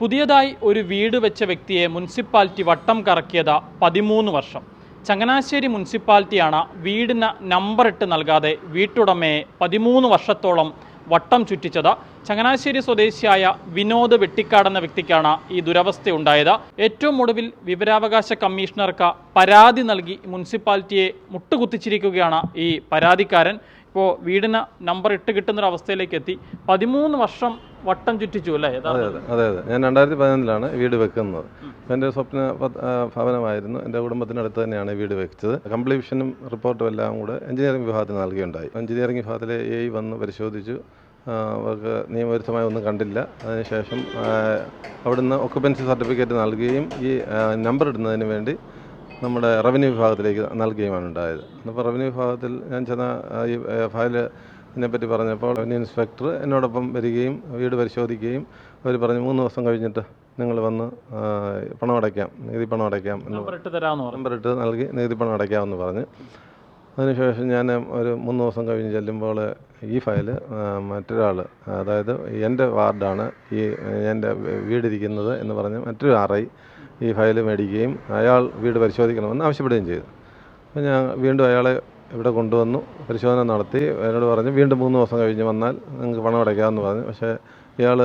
പുതിയതായി ഒരു വീട് വെച്ച വ്യക്തിയെ മുനിസിപ്പാലിറ്റി വട്ടം കറക്കിയത് പതിമൂന്ന് വർഷം. ചങ്ങനാശ്ശേരി മുനിസിപ്പാലിറ്റിയാണ് വീടിന് നമ്പറിട്ട് നൽകാതെ വീട്ടുടമയെ പതിമൂന്ന് വർഷത്തോളം വട്ടം ചുറ്റിച്ചത്. ചങ്ങനാശ്ശേരി സ്വദേശിയായ വിനോദ് വെട്ടിക്കാട് എന്ന വ്യക്തിക്കാണ് ഈ ദുരവസ്ഥയുണ്ടായത് ഏറ്റവും ഒടുവിൽ വിവരാവകാശ കമ്മീഷണർക്ക് പരാതി നൽകി മുനിസിപ്പാലിറ്റിയെ മുട്ടുകുത്തിച്ചിരിക്കുകയാണ് ഈ പരാതിക്കാരൻ. ഇപ്പോൾ വീടിന് നമ്പർ ഇട്ട് കിട്ടുന്നൊരവസ്ഥയിലേക്ക് എത്തി പതിമൂന്ന് വർഷം വട്ടം ചുറ്റിച്ചു അല്ലേ? അതെ അതെ അതെ അതെ. ഞാൻ രണ്ടായിരത്തി പതിനൊന്നിലാണ് വീട് വെക്കുന്നത്. എന്റെ എന്റെ സ്വപ്ന ഭവനമായിരുന്നു. എന്റെ കുടുംബത്തിനടുത്ത് തന്നെയാണ് വീട് വെച്ചത്. കംപ്ലീഷനും റിപ്പോർട്ടും എല്ലാം കൂടെ എഞ്ചിനീയറിംഗ് വിഭാഗത്തിന് നൽകുകയുണ്ടായി എഞ്ചിനീയറിംഗ് വിഭാഗത്തിലെ എ വന്ന് പരിശോധിച്ചു. അവർക്ക് നിയമവിരുദ്ധമായി ഒന്നും കണ്ടില്ല. അതിനുശേഷം അവിടുന്ന് ഒക്കുപെൻസി സർട്ടിഫിക്കറ്റ് നൽകുകയും ഈ നമ്പർ ഇടുന്നതിന് വേണ്ടി നമ്മുടെ റവന്യൂ വിഭാഗത്തിലേക്ക് നൽകുകയുമാണ് ഉണ്ടായത് അപ്പോൾ റവന്യൂ വിഭാഗത്തിൽ ഞാൻ ചെന്ന ഈ ഫയൽ പറ്റി പറഞ്ഞപ്പോൾ റവന്യൂ ഇൻസ്പെക്ടർ എന്നോടൊപ്പം വരികയും വീട് പരിശോധിക്കുകയും അവർ പറഞ്ഞു മൂന്ന് ദിവസം കഴിഞ്ഞിട്ട് നിങ്ങൾ വന്ന് പണം അടയ്ക്കാം നികുതി പണം അടയ്ക്കാം എന്ന് നമ്പർ ഇട്ട് തരാമെന്ന് പറഞ്ഞു. നമ്പർ ഇട്ട് നൽകി നികുതി പണം അടയ്ക്കാമെന്ന് പറഞ്ഞ്. അതിനുശേഷം ഞാൻ ഒരു മൂന്ന് ദിവസം കഴിഞ്ഞ് ചെല്ലുമ്പോൾ ഈ ഫയൽ മറ്റൊരാൾ അതായത് എന്റെ വാർഡാണ് ഈ എന്റെ വീടിരിക്കുന്നത് എന്ന് പറഞ്ഞ് മറ്റൊരു ആർ ഐ ഈ ഫയൽ മേടിക്കുകയും അയാൾ വീട് പരിശോധിക്കണമെന്ന് ആവശ്യപ്പെടുകയും ചെയ്തു. അപ്പോൾ ഞാൻ വീണ്ടും അയാളെ ഇവിടെ കൊണ്ടുവന്നു പരിശോധന നടത്തി എന്നോട് പറഞ്ഞു വീണ്ടും മൂന്ന് ദിവസം കഴിഞ്ഞ് വന്നാൽ നിങ്ങൾക്ക് പണം അടയ്ക്കാമെന്ന് പറഞ്ഞു. പക്ഷേ ഇയാൾ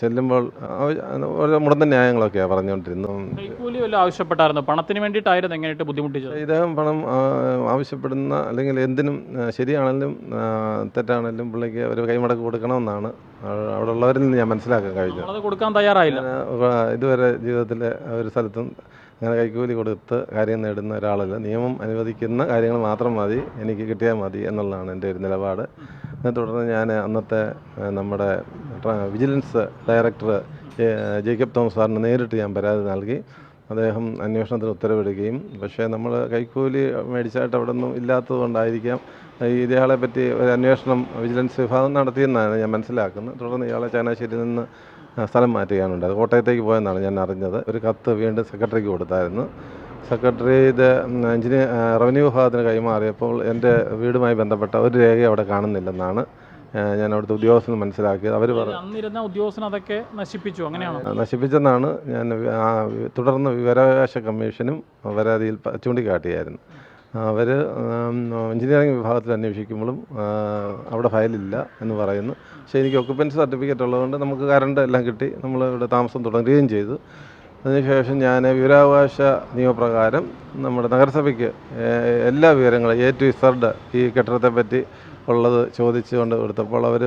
ചെല്ലുമ്പോൾ ഓരോ മുടന്ത ന്യായങ്ങളൊക്കെയാണ് പറഞ്ഞുകൊണ്ടിരുന്നത് ആവശ്യപ്പെട്ടായിരുന്നു? പണത്തിന് വേണ്ടിയിട്ടായിരുന്നു എങ്ങനെയായിട്ട് ബുദ്ധിമുട്ടിച്ചത്? ഇദ്ദേഹം പണം ആവശ്യപ്പെടുന്ന അല്ലെങ്കിൽ എന്തിനും ശരിയാണെങ്കിലും തെറ്റാണെങ്കിലും പുള്ളിക്ക് ഒരു കൈമടക്ക് കൊടുക്കണമെന്നാണ് അവിടെ ഉള്ളവരിൽ നിന്ന് ഞാൻ മനസ്സിലാക്കാൻ കഴിഞ്ഞത്. നമ്മളത് കൊടുക്കാൻ തയ്യാറായില്ല. ഇതുവരെ ജീവിതത്തിലെ ഒരു സ്ഥലത്തും അങ്ങനെ കൈക്കൂലി കൊടുത്ത് കാര്യം നേടുന്ന ഒരാളല്ല. നിയമം അനുവദിക്കുന്ന കാര്യങ്ങൾ മാത്രം മതി എനിക്ക് കിട്ടിയാൽ മതി എന്നുള്ളതാണ് എന്റെ ഒരു നിലപാട്. അതിനെ തുടർന്ന് ഞാൻ അന്നത്തെ നമ്മുടെ വിജിലൻസ് ഡയറക്ടർ ജേക്കബ് തോമസ് സാറിന് നേരിട്ട് ഞാൻ പരാതി നൽകി. അദ്ദേഹം അന്വേഷണത്തിന് ഉത്തരവിടുകയും പക്ഷേ നമ്മൾ കൈക്കൂലി മേടിച്ചായിട്ട് അവിടെ ഒന്നും ഇല്ലാത്തത് കൊണ്ടായിരിക്കാം ഇയാളെ പറ്റി ഒരു അന്വേഷണം വിജിലൻസ് വിഭാഗം നടത്തിയെന്നാണ് ഞാൻ മനസ്സിലാക്കുന്നത്. തുടർന്ന് ഇയാളെ ചങ്ങനാശ്ശേരിയിൽ നിന്ന് സ്ഥലം മാറ്റുകയാണ് അത് കോട്ടയത്തേക്ക് പോയെന്നാണ് ഞാൻ അറിഞ്ഞത്. ഒരു കത്ത് വീണ്ടും സെക്രട്ടറിക്ക് കൊടുത്തായിരുന്നു. സെക്രട്ടറി ഇത് എഞ്ചിനീയർ റവന്യൂ വിഭാഗത്തിന് കൈമാറിയപ്പോൾ എന്റെ വീടുമായി ബന്ധപ്പെട്ട ഒരു രേഖ അവിടെ കാണുന്നില്ലെന്നാണ് ഞാൻ അവിടുത്തെ ഉദ്യോഗസ്ഥന് മനസ്സിലാക്കിയത്. അവർ പറഞ്ഞു ഉദ്യോഗസ്ഥൻ അതൊക്കെ നശിപ്പിച്ചു. അങ്ങനെയാണോ? നശിപ്പിച്ചെന്നാണ് ഞാൻ തുടർന്ന് വിവരാവകാശ കമ്മീഷനും പരാതിയിൽ ചൂണ്ടിക്കാട്ടിയായിരുന്നു. അവർ എഞ്ചിനീയറിംഗ് വിഭാഗത്തിൽ അന്വേഷിക്കുമ്പോഴും അവിടെ ഫയലില്ല എന്ന് പറയുന്നു. പക്ഷേ എനിക്ക് ഒക്കുപ്പൻസി സർട്ടിഫിക്കറ്റ് ഉള്ളതുകൊണ്ട് നമുക്ക് കറണ്ട് എല്ലാം കിട്ടി. നമ്മൾ ഇവിടെ താമസം തുടങ്ങുകയും ചെയ്തു. അതിനുശേഷം ഞാൻ വിവരാവകാശ നിയമപ്രകാരം നമ്മുടെ നഗരസഭയ്ക്ക് എല്ലാ വിവരങ്ങളും എ ടു ഇസർഡ് ഈ കെട്ടിടത്തെ പറ്റി ഉള്ളത് ചോദിച്ചുകൊണ്ട് കൊടുത്തപ്പോൾ അവർ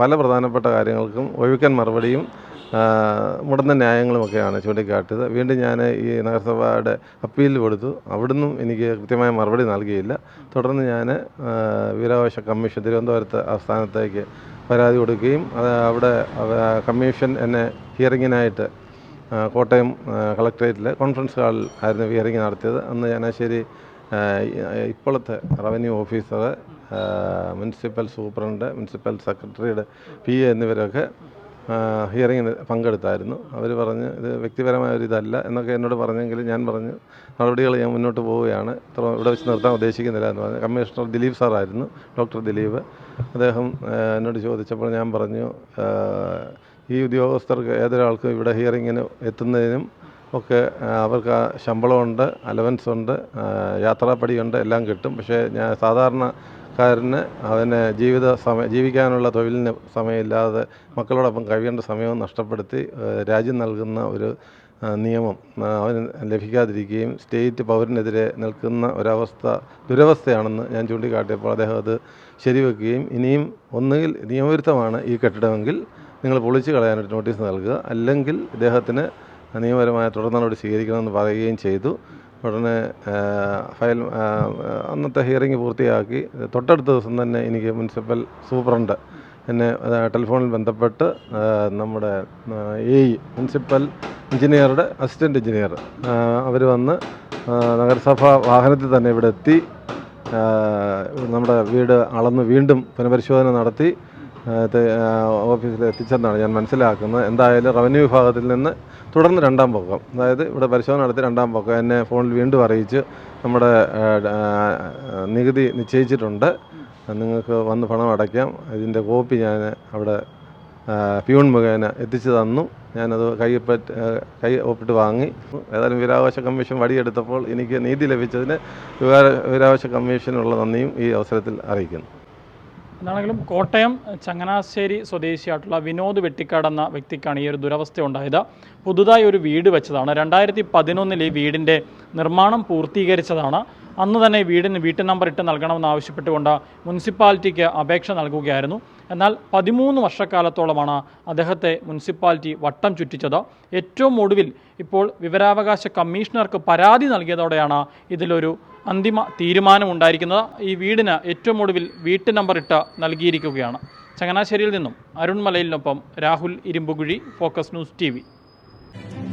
പല പ്രധാനപ്പെട്ട കാര്യങ്ങൾക്കും ഒഴുക്കൻ മറുപടിയും മുടന്ന ന്യായങ്ങളുമൊക്കെയാണ് ചൂണ്ടിക്കാട്ടിയത്. വീണ്ടും ഞാൻ ഈ നഗരസഭയുടെ അപ്പീൽ കൊടുത്തു. അവിടുന്നും എനിക്ക് കൃത്യമായ മറുപടി നൽകിയില്ല. തുടർന്ന് ഞാൻ വിവരാവകാശ കമ്മീഷൻ തിരുവനന്തപുരത്ത് ആസ്ഥാനത്തേക്ക് പരാതി കൊടുക്കുകയും അത് അവിടെ കമ്മീഷൻ എന്നെ ഹിയറിങ്ങിനായിട്ട് കോട്ടയം കളക്ട്രേറ്റിൽ കോൺഫറൻസ് ഹാളിൽ ആയിരുന്നു ഹിയറിംഗ് നടത്തിയത്. അന്ന് ചങ്ങനാശ്ശേരി ഇപ്പോഴത്തെ revenue officer municipal superintendent municipal സെക്രട്ടറിയുടെ പി എ എന്നിവരൊക്കെ ഹിയറിങ്ങിന് പങ്കെടുത്തായിരുന്നു. അവർ പറഞ്ഞ് ഇത് വ്യക്തിപരമായ ഒരു ഇതല്ല എന്നൊക്കെ എന്നോട് പറഞ്ഞെങ്കിൽ ഞാൻ പറഞ്ഞു നടപടികൾ ഞാൻ മുന്നോട്ട് പോവുകയാണ്. ഇത്ര ഇവിടെ വെച്ച് നിർത്താൻ ഉദ്ദേശിക്കുന്നില്ല എന്ന് പറഞ്ഞു. കമ്മീഷണർ ദിലീപ് സാറായിരുന്നു ഡോക്ടർ ദിലീപ്. അദ്ദേഹം എന്നോട് ചോദിച്ചപ്പോൾ ഞാൻ പറഞ്ഞു ഈ ഉദ്യോഗസ്ഥർക്ക് ഏതൊരാൾക്കും ഇവിടെ ഹിയറിങ്ങിന് എത്തുന്നതിനും ഒക്കെ അവർക്ക് ശമ്പളമുണ്ട് അലവൻസ് ഉണ്ട് യാത്രാപ്പടിയുണ്ട് എല്ലാം കിട്ടും. പക്ഷേ ഞാൻ സാധാരണക്കാരന് അവന് ജീവിത സമയം ജീവിക്കാനുള്ള തൊഴിലിന് സമയമില്ലാതെ മക്കളോടൊപ്പം കഴിയേണ്ട സമയവും നഷ്ടപ്പെടുത്തി രാജ്യം നൽകുന്ന ഒരു നിയമം അവന് ലഭിക്കാതിരിക്കുകയും സ്റ്റേറ്റ് പൗരനെതിരെ നിൽക്കുന്ന ഒരവസ്ഥ ദുരവസ്ഥയാണെന്ന് ഞാൻ ചൂണ്ടിക്കാട്ടിയപ്പോൾ അദ്ദേഹം അത് ശരിവെക്കുകയും ഇനിയും ഒന്നുകിൽ നിയമവിരുദ്ധമാണ് ഈ കെട്ടിടമെങ്കിൽ നിങ്ങൾ പൊളിച്ചു കളയാനൊരു നോട്ടീസ് നൽകുക അല്ലെങ്കിൽ ഇദ്ദേഹത്തിന് നിയമപരമായ തുടർ നടപടി സ്വീകരിക്കണമെന്ന് പറയുകയും ചെയ്തു. ഉടനെ ഫയൽ അന്നത്തെ ഹിയറിംഗ് പൂർത്തിയാക്കി. തൊട്ടടുത്ത ദിവസം തന്നെ എനിക്ക് മുനിസിപ്പൽ സൂപ്രണ്ട് എന്നെ ടെലിഫോണിൽ ബന്ധപ്പെട്ട് നമ്മുടെ എ ഇ മുനിസിപ്പൽ എഞ്ചിനീയറുടെ അസിസ്റ്റന്റ് എഞ്ചിനീയർ അവർ വന്ന് നഗരസഭ വാഹനത്തിൽ തന്നെ ഇവിടെ എത്തി നമ്മുടെ വീട് അളന്ന് വീണ്ടും പുനഃപരിശോധന നടത്തി ഓഫീസിൽ എത്തിച്ചെന്നാണ് ഞാൻ മനസ്സിലാക്കുന്നത്. എന്തായാലും റവന്യൂ വിഭാഗത്തിൽ നിന്ന് തുടർന്ന് രണ്ടാം പൊക്കം അതായത് ഇവിടെ പരിശോധന നടത്തി രണ്ടാം പൊക്കം എന്നെ ഫോണിൽ വീണ്ടും അറിയിച്ച് നമ്മുടെ നികുതി നിശ്ചയിച്ചിട്ടുണ്ട്. നിങ്ങൾക്ക് വന്ന് പണം അടയ്ക്കാം. ഇതിന്റെ കോപ്പി ഞാൻ അവിടെ പ്യൂൺ മുഖേന എത്തിച്ചു തന്നു. ഞാനത് കൈപ്പറ്റ് കൈ ഒപ്പിട്ട് വാങ്ങി. ഏതായാലും വിവരാവകാശ കമ്മീഷൻ വടിയെടുത്തപ്പോൾ എനിക്ക് നീതി ലഭിച്ചതിന് വിവര വിവരാവകാശ കമ്മീഷനുള്ള നന്ദിയും ഈ അവസരത്തിൽ അറിയിക്കുന്നു. എന്താണെങ്കിലും കോട്ടയം ചങ്ങനാശ്ശേരി സ്വദേശിയായിട്ടുള്ള വിനോദ് വെട്ടിക്കാട് എന്ന വ്യക്തിക്കാണ് ഈ ഒരു ദുരവസ്ഥ ഉണ്ടായത്. പുതുതായി ഒരു വീട് വെച്ചതാണ്. രണ്ടായിരത്തി പതിനൊന്നിൽ ഈ വീടിന്റെ നിർമ്മാണം പൂർത്തീകരിച്ചതാണ്. അന്ന് തന്നെ വീടിന് വീട്ടു നമ്പർ ഇട്ട് നൽകണമെന്ന് ആവശ്യപ്പെട്ടുകൊണ്ട് മുനിസിപ്പാലിറ്റിക്ക് അപേക്ഷ നൽകുകയായിരുന്നു. എന്നാൽ പതിമൂന്ന് വർഷക്കാലത്തോളമാണ് അദ്ദേഹത്തെ മുനിസിപ്പാലിറ്റി വട്ടം ചുറ്റിച്ചത്. ഏറ്റവും ഒടുവിൽ ഇപ്പോൾ വിവരാവകാശ കമ്മീഷണർക്ക് പരാതി നൽകിയതോടെയാണ് ഇതിലൊരു അന്തിമ തീരുമാനമുണ്ടായിരിക്കുന്നത്. ഈ വീടിന് ഏറ്റവും ഒടുവിൽ വീട്ടു നമ്പർ ഇട്ട് നൽകിയിരിക്കുകയാണ്. ചങ്ങനാശ്ശേരിയിൽ നിന്നും അരുൺമലയിലിനൊപ്പം Rahul Irumbukuzhi focus news T 嗯